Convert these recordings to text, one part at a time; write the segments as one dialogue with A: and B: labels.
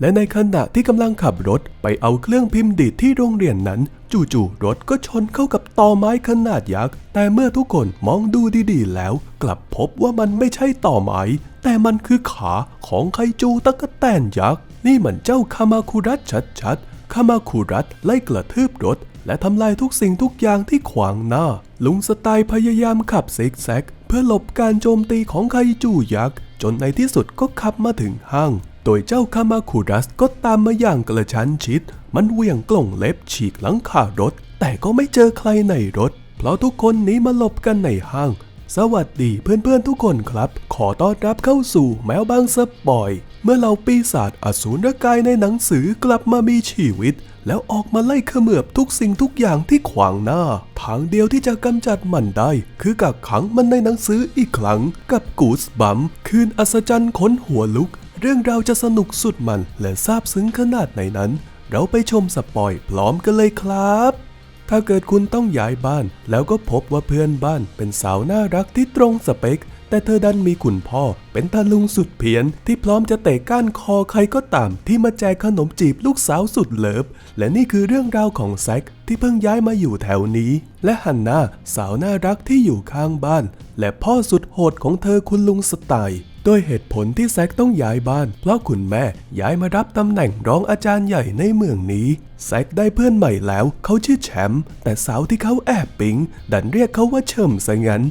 A: และในขณะที่กำลังขับรถไปเอาเครื่องพิมพ์ดีดที่โรงเรียนนั้น จู่ๆรถก็ชนเข้ากับตอไม้ขนาดยักษ์ แต่เมื่อทุกคนมองดูดีๆแล้ว กลับพบว่ามันไม่ใช่ตอไม้ แต่มันคือขาของไคจูตะกะแตนยักษ์ นี่มันเจ้าคามาคุรัตชัดๆคามาคุรัตไล่กระทืบรถ และทำลายทุกสิ่งทุกอย่างที่ขวางหน้า ลุงสไตล์พยายามขับซิกแซก เพื่อหลบการโจมตีของไคจูยักษ์จนในที่สุดก็ขับมาถึงห้าง โดยเจ้าคามาคุรัสก็ตามมาอย่างกระชั้นชิด มันเหวี่ยงกล่องเล็บฉีกหลังคารถ แต่ก็ไม่เจอใครในรถ เพราะทุกคนหนีมาหลบกันในห้าง สวัสดีเพื่อนๆทุกคนครับ ขอต้อนรับเข้าสู่แมวบางสปอย เมื่อเราปีศาจอสูรกายในหนังสือกลับมามีชีวิต แล้วออกมาไล่เขมือบทุกสิ่งทุกอย่างที่ขวางหน้า ทางเดียวที่จะกำจัดมันได้ คือกักขังมันในหนังสืออีกครั้งกับกูสบัมคืนอัศจรรย์ขนหัวลุก เรื่องราวจะสนุกสุดมันและซาบซึ้งขนาดไหนนั้น เราไปชมสปอยพร้อมกันเลยครับ ถ้าเกิดคุณต้องย้ายบ้าน แล้วก็พบว่าเพื่อนบ้านเป็นสาวน่ารักที่ตรงสเปค แต่เธอดันมีคุณพ่อ เป็นตาลุงสุดเพี้ยน ที่พร้อมจะเตะก้านคอใครก็ตาม ที่มาแจกขนมจีบลูกสาวสุดเลิฟ และนี่คือเรื่องราวของแซคที่เพิ่งย้ายมาอยู่แถวนี้ และฮันนาสาวน่ารักที่อยู่ข้างบ้าน และพ่อสุดโหดของเธอคุณลุงสไตล์ โดยเหตุผลที่แซกต้องย้ายบ้าน เพราะคุณแม่ย้ายมารับตำแหน่งรองอาจารย์ใหญ่ในเมืองนี้ แซกได้เพื่อนใหม่แล้ว เขาชื่อแชมป์แต่สาวที่เขาแอบปิงดันเรียกเขาว่าเฉิมซะงั้น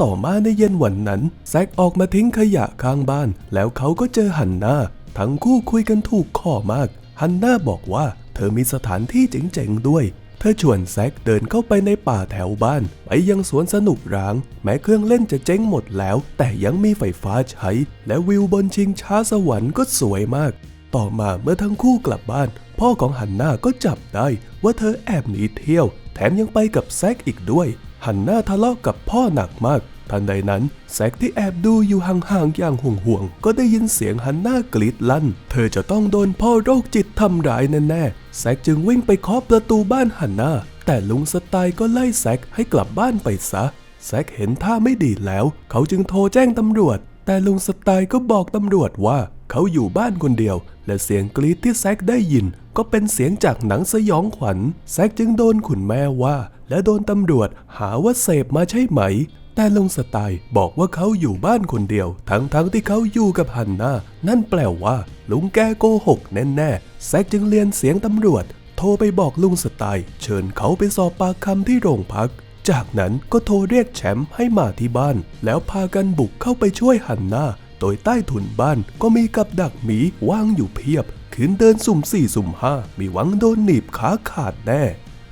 A: ต่อมาในเย็นวันนั้น แซกออกมาทิ้งขยะข้างบ้าน แล้วเขาก็เจอฮันนาทั้งคู่คุยกันถูกคอมาก ฮันนาบอกว่า เธอมีสถานที่เจ๋งๆด้วย เธอชวนแซกเดินเข้าไปในป่าแถวบ้าน ไปยังสวนสนุกร้าง แม้เครื่องเล่นจะเจ๊งหมดแล้ว แต่ยังมีไฟฟ้าใช้ และวิวบนชิงช้าสวรรค์ก็สวยมาก ต่อมาเมื่อทั้งคู่กลับบ้าน พ่อของฮันนาก็จับได้ ว่าเธอแอบหนีเที่ยว แถมยังไปกับแซกอีกด้วยฮันนาทะเลาะกับพ่อหนักมาก ทันใดนั้นแซกที่แอบดูอยู่ห่างๆอย่างห่วงๆก็ได้ยินเสียงฮันน่ากรีดลั่น เธอจะต้องโดนพ่อโรคจิตทำร้ายแน่ๆแซกจึงวิ่งไปเคาะประตูบ้านฮันน่าแต่ลุงสไตล์ก็ไล่แซกให้กลับบ้านไปซะแซกเห็นท่าไม่ดีแล้ว เขาจึงโทรแจ้งตำรวจ แต่ลุงสไตล์ก็บอกตำรวจว่าเขาอยู่บ้านคนเดียว และเสียงกรีดที่แซกได้ยิน ก็เป็นเสียงจากหนังสยองขวัญ แซกจึงโดนขุนแม่ว่า และโดนตำรวจหาว่าเสพมาใช่ไหม แต่ลุงสไตล์บอกว่าเขาอยู่บ้านคนเดียว ทั้งๆทที่เขาอยู่กับฮันนานั่นแปลว่า ลุงแกโกหกแน่ๆแซกจึงเรียนเสียงตำรวจ โทรไปบอกลุงสไตล์เชิญเขาไปสอบปากคำที่โรงพัก จากนั้นก็โทรเรียกแชมป์ให้มาที่บ้าน แล้วพากันบุกเข้าไปช่วยฮันนาโดยใต้ถุนบ้านก็มีกับดักหมีวางอยู่เพียบขืนเดินสุ่มสี่สุ่มห้ามีหวังโดนหนีบขาขาดแน่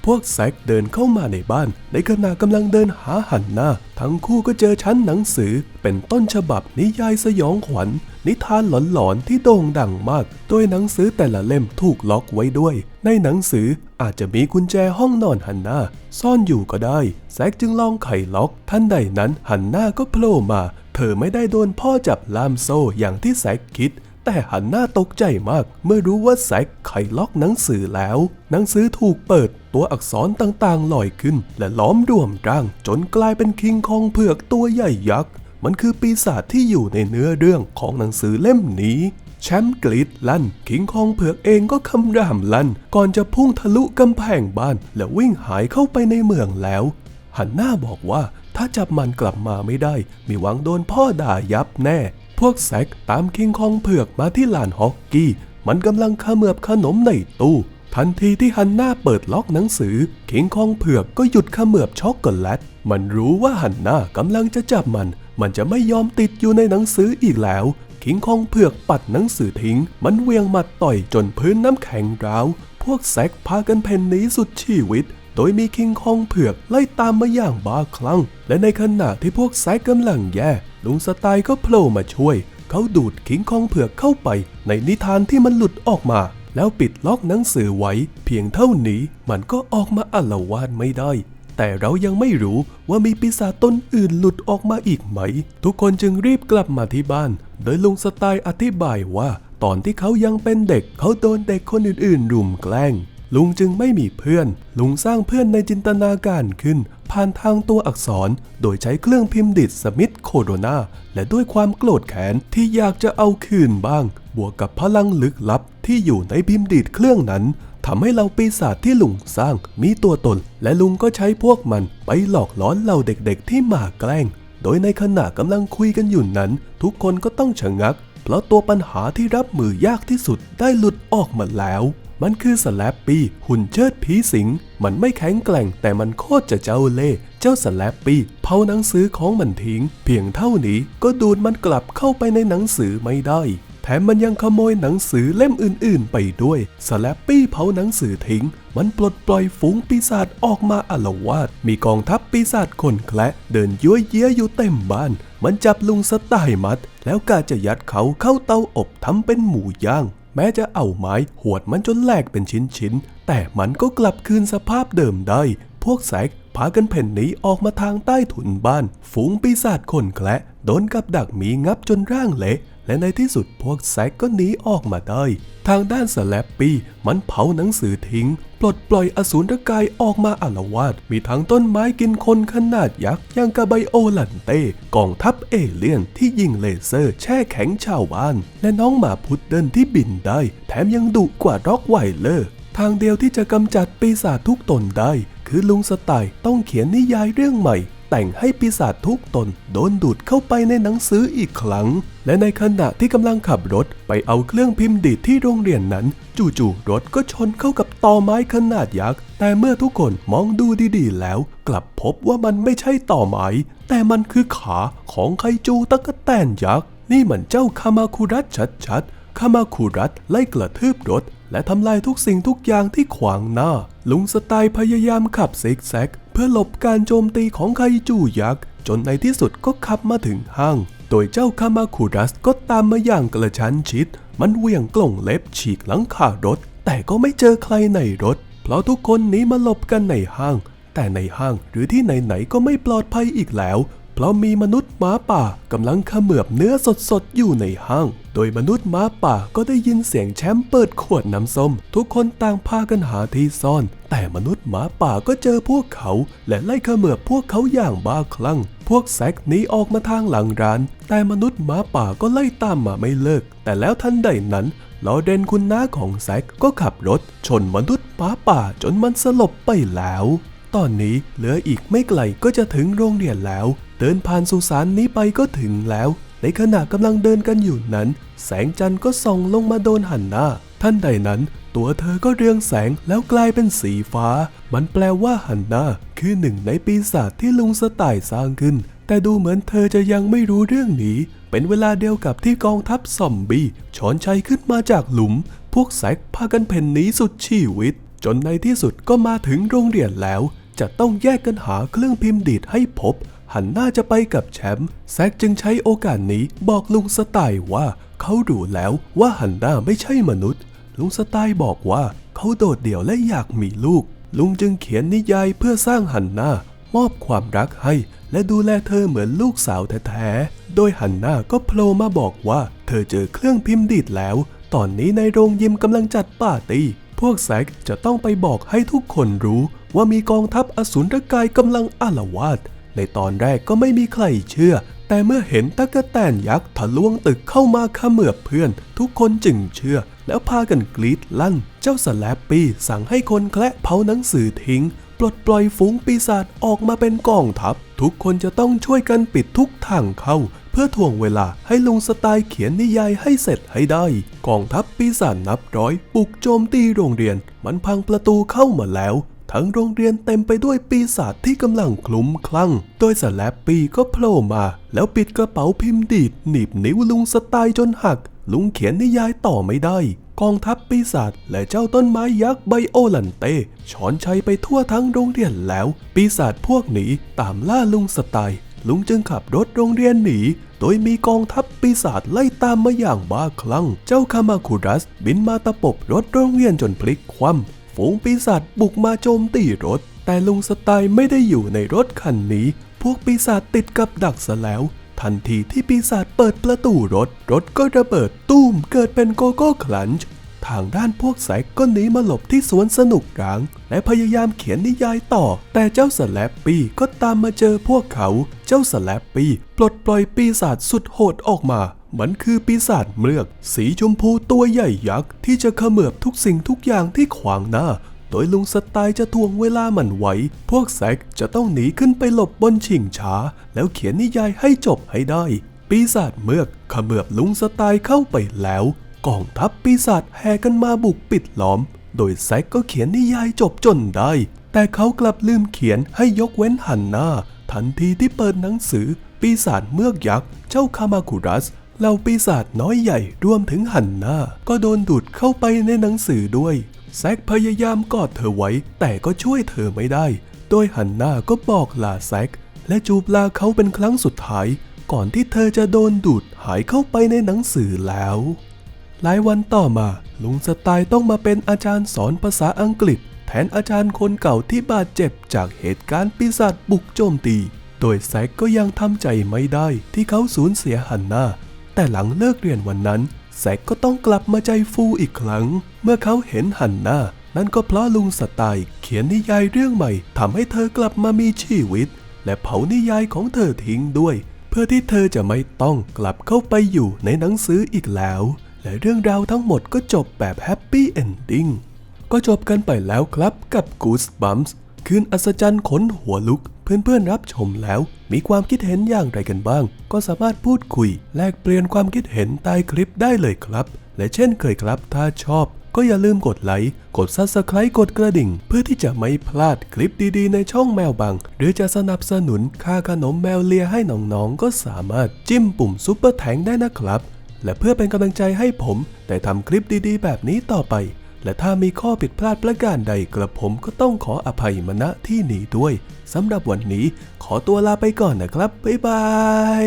A: พวกแซกเดินเข้ามาในบ้าน ในขณะกำลังเดินหาหันหน้า ทั้งคู่ก็เจอชั้นหนังสือ เป็นต้นฉบับนิยายสยองขวัญ นิทานหลอนๆที่โด่งดังมาก โดยหนังสือแต่ละเล่มถูกล็อกไว้ด้วย ในหนังสืออาจจะมีกุญแจห้องนอนฮันหน้า ซ่อนอยู่ก็ได้ แซกจึงลองไขล็อกทันใดนั้นฮันหน้าก็โผล่มา เธอไม่ได้โดนพ่อจับล่ามโซ่อย่างที่แซกคิด แต่หันหน้าตกใจมาก เมื่อรู้ว่าแซกไขล็อกหนังสือแล้ว หนังสือถูกเปิดตัวอักษรต่างๆลอยขึ้น และล้อมรวมร่าง จนกลายเป็นคิงคองเผือกตัวใหญ่ยักษ์ มันคือปีศาจที่อยู่ในเนื้อเรื่องของหนังสือเล่มนี้แชมป์กรีดลั่นคิงคองเผือกเองก็คำรามลั่น ก่อนจะพุ่งทะลุกำแพงบ้าน และวิ่งหายเข้าไปในเมืองแล้ว หันหน้าบอกว่าถ้าจับมันกลับมาไม่ได้ มีหวังโดนพ่อด่ายับแน่ พวกแซกตามคิงคองเผือกมาที่ลานฮอกกี้ มันกำลังขมือบขนมในตู้ทันทีที่ฮันน่าเปิดล็อกหนังสือคิงคองเผือกก็หยุดขมือบช็อกโกแลต มันรู้ว่าฮันน่ากำลังจะจับมัน มันจะไม่ยอมติดอยู่ในหนังสืออีกแล้วคิงคองเผือกปัดหนังสือทิ้ง มันเวียงมัดต่อยจนพื้นน้ำแข็งร้าว พวกแซกพากันเพ่นหนีสุดชีวิต โดยมีคิงคองเผือกไล่ตามมาอย่างบ้าคลั่ง และในขณะที่พวกแซกกำลังแย่ ลุงสไตล์ก็โผล่มาช่วย เขาดูดคิงคองเผือกเข้าไป ในนิทานที่มันหลุดออกมา แล้วปิดล็อกหนังสือไว้ เพียงเท่านี้มันก็ออกมาอาละวาดไม่ได้ แต่เรายังไม่รู้ว่ามีปีศาจตนอื่นหลุดออกมาอีกไหม ทุกคนจึงรีบกลับมาที่บ้าน โดยลุงสไตล์อธิบายว่า ตอนที่เขายังเป็นเด็กเขาโดนเด็กคนอื่นๆ รุมแกล้ง ลุงจึงไม่มีเพื่อน ลุงสร้างเพื่อนในจินตนาการขึ้น ผ่านทางตัวอักษร โดยใช้เครื่องพิมพ์ดิดสมิธโคโรนาและด้วยความโกรธแค้นที่อยากจะเอาคืนบ้าง บวกกับพลังลึกลับที่อยู่ในพิมพ์ดีดเครื่องนั้นทำให้เราปีศาจที่ลุงสร้างมีตัวตน และลุงก็ใช้พวกมันไปหลอกล้อนเราเด็กๆที่มาแกล้ง โดยในขณะกำลังคุยกันอยู่นั้น ทุกคนก็ต้องชะงัก เพราะตัวปัญหาที่รับมือยากที่สุดได้หลุดออกมาแล้ว มันคือสแลปปี้หุ่นเชิดผีสิง มันไม่แข็งแกร่งแต่มันโคตรจะเจ้าเล่ห์เจ้าสแลปปี้เผาหนังสือของมันทิ้ง เพียงเท่านี้ก็ดูดมันกลับเข้าไปในหนังสือไม่ได้ แถมมันยังขโมยหนังสือเล่มอื่นๆ ไปด้วยสแลปปี้เผาหนังสือทิ้ง มันปลดปล่อยฝูงปีศาจออกมาอาลวาดมีกองทัพปีศาจคนแคละเดินยั่วเย้ยอยู่เต็มบ้าน มันจับลุงสไตล์มัด แล้วกาจะยัดเขาเข้าเตาอบทำเป็นหมูย่าง แม้จะเอาไม้หวดมันจนแหลกเป็นชิ้นๆ แต่มันก็กลับคืนสภาพเดิมได้ พวกแซกพากันเพ่นหนีออกมาทางใต้ถุนบ้าน ฝูงปีศาจคนแคละโดนกับดักมีงับจนร่างเละ และในที่สุดพวกแซกก็หนีออกมาได้ ทางด้านสแลปปี้มันเผาหนังสือทิ้ง ปลดปล่อยอสูรกายออกมาอาลวาดมีทั้งต้นไม้กินคนขนาดยักษ์อย่างกาไบโอลันเต้กองทัพเอเลี่ยนที่ยิงเลเซอร์แช่แข็งชาวบ้าน และน้องหมาพุดเดิลที่บินได้ แถมยังดุกว่าร็อกไวเลอร์ทางเดียวที่จะกำจัดปีศาจทุกตนได้ คือลุงสไตล์ต้องเขียนนิยายเรื่องใหม่ แต่งให้ปีศาจทุกตนโดนดูดเข้าไปในหนังสืออีกครั้ง และในขณะที่กำลังขับรถไปเอาเครื่องพิมพ์ดีดที่โรงเรียนนั้น จู่ๆรถก็ชนเข้ากับตอไม้ขนาดยักษ์ แต่เมื่อทุกคนมองดูดีๆแล้ว กลับพบว่ามันไม่ใช่ตอไม้ แต่มันคือขาของไคจูตะกแตนยักษ์ นี่มันเจ้าคามาคุรัตชัดๆคามาคุรัตไล่กระทืบรถ และทำลายทุกสิ่งทุกอย่างที่ขวางหน้า ลุงสไตล์พยายามขับซิกแซก เพื่อหลบการโจมตีของไคจูยักษ์ จนในที่สุดก็ขับมาถึงห้าง โดยเจ้าคามาคุรัสก็ตามมาอย่างกระชั้นชิด มันเหวี่ยงกล่องเล็บฉีกหลังคารถ แต่ก็ไม่เจอใครในรถ เพราะทุกคนหนีมาหลบกันในห้าง แต่ในห้างหรือที่ไหนๆก็ไม่ปลอดภัยอีกแล้ว เพราะมีมนุษย์หมาป่ากำลังเขมือบเนื้อสดๆอยู่ในห้าง โดยมนุษย์หมาป่าก็ได้ยินเสียงแชมป์เปิดขวดน้ำส้ม ทุกคนต่างพากันหาที่ซ่อน แต่มนุษย์หมาป่าก็เจอพวกเขา และไล่เขมือบพวกเขาอย่างบ้าคลั่ง พวกแซกหนีออกมาทางหลังร้าน แต่มนุษย์หมาป่าก็ไล่ตามมาไม่เลิก แต่แล้วทันใดนั้นลอเดนคุณน้าของแซกก็ขับรถ ชนมนุษย์หมาป่าจนมันสลบไปแล้ว ตอนนี้เหลืออีกไม่ไกลก็จะถึงโรงเรียนแล้ว เดินผ่านสุสานนี้ไปก็ถึงแล้ว ในขณะกำลังเดินกันอยู่นั้น แสงจันทร์ก็ส่องลงมาโดนหันหน้า ท่านใดนั้น ตัวเธอก็เรืองแสงแล้วกลายเป็นสีฟ้า มันแปลว่าหันหน้า คือหนึ่งในปีศาจที่ลุงสไตล์สร้างขึ้น แต่ดูเหมือนเธอจะยังไม่รู้เรื่องนี้ เป็นเวลาเดียวกับที่กองทัพซอมบี้ช้อนชัยขึ้นมาจากหลุม พวกแซกพากันเพ่นหนีสุดชีวิต จนในที่สุดก็มาถึงโรงเรียนแล้ว จะต้องแยกกันหาเครื่องพิมพ์ดีดให้พบ หันหน้าจะไปกับแชมป์แซกจึงใช้โอกาสนี้บอกลุงสไตล์ว่าเขารู้แล้วว่าหันหน้าไม่ใช่มนุษย์ ลุงสไตล์บอกว่าเขาโดดเดี่ยวและอยากมีลูก ลุงจึงเขียนนิยายเพื่อสร้างหันหน้ามอบความรักให้ และดูแลเธอเหมือนลูกสาวแท้ๆ โดยหันหน้าก็โผล่มาบอกว่า เธอเจอเครื่องพิมพ์ดีดแล้ว ตอนนี้ในโรงยิมกำลังจัดปาร์ตี้ พวกแซกจะต้องไปบอกให้ทุกคนรู้ ว่ามีกองทัพอสูรกายกำลังอาละวาด ในตอนแรกก็ไม่มีใครเชื่อ แต่เมื่อเห็นตะกะแตนยักษ์ทะลวงตึกเข้ามาเขมือบเพื่อน ทุกคนจึงเชื่อ แล้วพากันกรีดลั่น เจ้าสแลปปี้สั่งให้คนแคละเผาหนังสือทิ้ง ปลดปล่อยฝูงปีศาจออกมาเป็นกองทัพ ทุกคนจะต้องช่วยกันปิดทุกทางเข้า เพื่อถ่วงเวลาให้ลุงสไตล์เขียนนิยายให้เสร็จให้ได้ กองทัพปีศาจนับร้อยบุกโจมตีโรงเรียน มันพังประตูเข้ามาแล้ว ทั้งโรงเรียนเต็มไปด้วยปีศาจที่กำลังคลุ้มคลั่ง โดยสแลปปี้ก็โผล่มา แล้วปิดกระเป๋าพิมพ์ดีดหนีบนิ้วลุงสไตล์จนหัก ลุงเขียนนิยายต่อไม่ได้ กองทัพปีศาจและเจ้าต้นไม้ยักษ์ไบโอลันเต้ช้อนชัยไปทั่วทั้งโรงเรียนแล้ว ปีศาจพวกนี้ตามล่าลุงสไตล์ลุงจึงขับรถโรงเรียนหนี โดยมีกองทัพปีศาจไล่ตามมาอย่างบ้าคลั่ง เจ้าคามาคุรัส บินมาตะปบรถโรงเรียนจนพลิกคว่ำ ฝูงปีศาจบุกมาโจมตีรถ แต่ลุงสไตล์ไม่ได้อยู่ในรถคันนี้ พวกปีศาจติดกับดักซะแล้ว ทันทีที่ปีศาจเปิดประตูรถ รถก็ระเบิดตุ้มเกิดเป็นโกโก้คลันช์ทางด้านพวกแสกก็หนีมาหลบที่สวนสนุกร้าง และพยายามเขียนนิยายต่อ แต่เจ้าสแลปปี้ก็ตามมาเจอพวกเขา เจ้าสแลปปี้ปลดปล่อยปีศาจสุดโหดออกมา มันคือปีศาจเมือก สีชมพูตัวใหญ่ยักษ์ ที่จะเขมือบทุกสิ่งทุกอย่างที่ขวางหน้า โดยลุงสไตล์จะทวงเวลามันไว้ พวกแซกจะต้องหนีขึ้นไปหลบบนชิงช้า แล้วเขียนนิยายให้จบให้ได้ ปีศาจเมือกเขมือบลุงสไตล์เข้าไปแล้ว กองทัพปีศาจแห่กันมาบุกปิดล้อม โดยแซกก็เขียนนิยายจบจนได้ แต่เขากลับลืมเขียนให้ยกเว้นหันหน้า ทันทีที่เปิดหนังสือปีศาจเมือกยักษ์ เจ้าคามาคุรัส เหล่าปีศาจน้อยใหญ่รวมถึงหันหน้า ก็โดนดูดเข้าไปในหนังสือด้วย แซกพยายามกอดเธอไว้ แต่ก็ช่วยเธอไม่ได้ โดยหันหน้าก็บอกลาแซก และจูบลาเขาเป็นครั้งสุดท้าย ก่อนที่เธอจะโดนดูดหายเข้าไปในหนังสือแล้ว หลายวันต่อมา ลุงสไตล์ต้องมาเป็นอาจารย์สอนภาษาอังกฤษ แทนอาจารย์คนเก่าที่บาดเจ็บจากเหตุการณ์ปีศาจบุกโจมตี โดยแซกก็ยังทำใจไม่ได้ที่เขาสูญเสียฮันหน้า แต่หลังเลิกเรียนวันนั้น แซกก็ต้องกลับมาใจฟูอีกครั้ง เมื่อเขาเห็นฮันนานั่นก็เพราะลุงสไตล์เขียนนิยายเรื่องใหม่ทำให้เธอกลับมามีชีวิต และเผานิยายของเธอทิ้งด้วย เพื่อที่เธอจะไม่ต้องกลับเข้าไปอยู่ในหนังสืออีกแล้ว และเรื่องราวทั้งหมดก็จบแบบแฮปปี้เอนดิ้งก็จบกันไปแล้วครับกับ Goosebumps คืนอัศจรรย์ขนหัวลุก เพื่อนๆรับชมแล้ว มีความคิดเห็นอย่างไรกันบ้าง ก็สามารถพูดคุย แลกเปลี่ยนความคิดเห็นใต้คลิปได้เลยครับ และเช่นเคยครับ ถ้าชอบ ก็อย่าลืมกดไลค์กด Subscribe กดกระดิ่ง เพื่อที่จะไม่พลาดคลิปดีๆ ในช่องแมวบัง หรือจะสนับสนุนค่าขนมแมวเลียให้น้องๆก็สามารถจิ้มปุ่มซุปเปอร์แทงได้นะครับและเพื่อเป็นกำลังใจให้ผมได้ทำคลิปดีๆ แบบนี้ต่อไป และถ้ามีข้อผิดพลาดประการใดกระผมก็ต้องขออภัยมณะที่นี้ด้วยสำหรับวันนี้ขอตัวลาไปก่อนนะครับ บ๊ายบาย